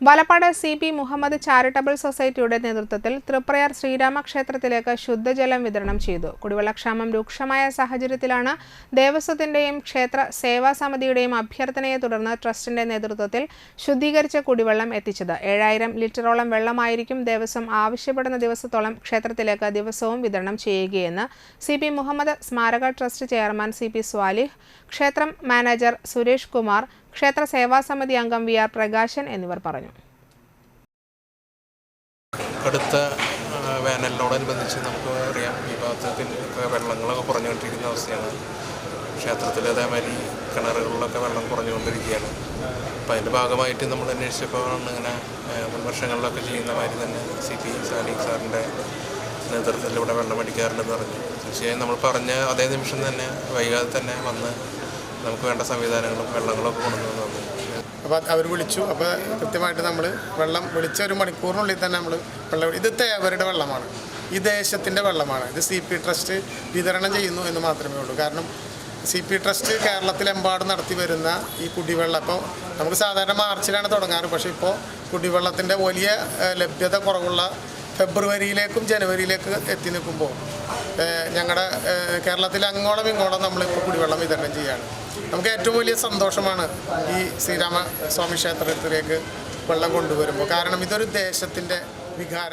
Valappad C P Muhammad charitable സൊസൈറ്റിയുടെ നേതൃത്വത്തിൽ തൃപ്രയാർ ശ്രീരാമക്ഷേത്രത്തിലേക്ക് ശുദ്ധജലം വിതരണം ചെയ്തു. കുടിവെള്ളക്ഷാമം രൂക്ഷമായ സാഹചര്യത്തിലാണ് ദേവസ്വത്തിന്റെയും ക്ഷേത്ര സേവാ സമിതിയുടെയും അഭ്യർത്ഥനയെ തുടർന്ന് ട്രസ്റ്റിന്റെ നേതൃത്വത്തിൽ ശുദ്ധീകരിച്ച കുടിവെള്ളം എത്തിച്ചത്. ഏഴായിരം ലിറ്ററോളം വെള്ളമായിരിക്കും ദേവസ്വം ആവശ്യപ്പെടുന്ന ദിവസത്തോളം ക്ഷേത്രത്തിലേക്ക് ദിവസവും വിതരണം ചെയ്യുകയെന്ന് സി പി മുഹമ്മദ് സ്മാരക trust chairman C P Swalih ക്ഷേത്രം മാനേജർ സുരേഷ് കുമാർ ക്ഷേത്ര സേവാ സമിതി അംഗം വി ആർ പ്രകാശൻ എന്നിവർ പറഞ്ഞു. കടുത്ത ആ, വേനലിനോടനുബന്ധിച്ച് നമുക്ക് അറിയാം ഈ ഭാഗത്ത് ഒക്കെ വെള്ളങ്ങളൊക്കെ കുറഞ്ഞുകൊണ്ടിരിക്കുന്ന അവസ്ഥയാണ്. ക്ഷേത്രത്തിൽ അതേമാതിരി കിണറുകളിലൊക്കെ വെള്ളം കുറഞ്ഞുകൊണ്ടിരിക്കുകയാണ്. അപ്പോൾ അതിന്റെ ഭാഗമായിട്ട് നമ്മൾ അന്വേഷിച്ചപ്പോൾ ഇങ്ങനെ മുൻ വർഷങ്ങളിലൊക്കെ ചെയ്യുന്ന മാതിരി തന്നെ സി പി സാലിക് സാറിന്റെ നേതൃത്വത്തിൽ ഇവിടെ വെള്ളം അടിക്കാറുണ്ടെന്ന് പറഞ്ഞു. തീർച്ചയായും നമ്മൾ പറഞ്ഞ അതേ നിമിഷം തന്നെ വൈകാതെ തന്നെ വന്ന് നമുക്ക് വേണ്ട സംവിധാനങ്ങളും വെള്ളങ്ങളൊക്കെ കൊണ്ടുവന്നു അപ്പോൾ അവർ വിളിച്ചു. അപ്പോൾ കൃത്യമായിട്ട് നമ്മൾ വെള്ളം വിളിച്ച ഒരു മണിക്കൂറിനുള്ളിൽ തന്നെ നമ്മൾ വെള്ളം ഇത് തേവരുടെ വെള്ളമാണ്. ഈ ദേശത്തിന്റെ വെള്ളമാണ്. ഇത് സി പി ട്രസ്റ്റ് വിതരണം ചെയ്യുന്നു എന്ന് മാത്രമേ ഉള്ളൂ. കാരണം സി പി ട്രസ്റ്റ് കേരളത്തിലെമ്പാടും നടത്തി വരുന്ന ഈ കുടിവെള്ളം അപ്പോൾ നമുക്ക് സാധാരണ മാർച്ചിലാണ് തുടങ്ങാറ്. പക്ഷേ ഇപ്പോൾ കുടിവെള്ളത്തിന്റെ വലിയ ലഭ്യത കുറവുള്ള ഫെബ്രുവരിയിലേക്കും ജനുവരിയിലേക്ക് എത്തി നിൽക്കുമ്പോൾ ഞങ്ങളുടെ കേരളത്തിൽ അങ്ങോളം ഇങ്ങോളം നമ്മളിപ്പോൾ കുടിവെള്ളം വിതരണം ചെയ്യുകയാണ് നമുക്ക് ഏറ്റവും വലിയ സന്തോഷമാണ് ഈ ശ്രീരാമ സ്വാമി ക്ഷേത്രത്തിലേക്ക് വെള്ളം കൊണ്ടുവരുമ്പോൾ. കാരണം ഇതൊരു ദേശത്തിന്റെ വികാരം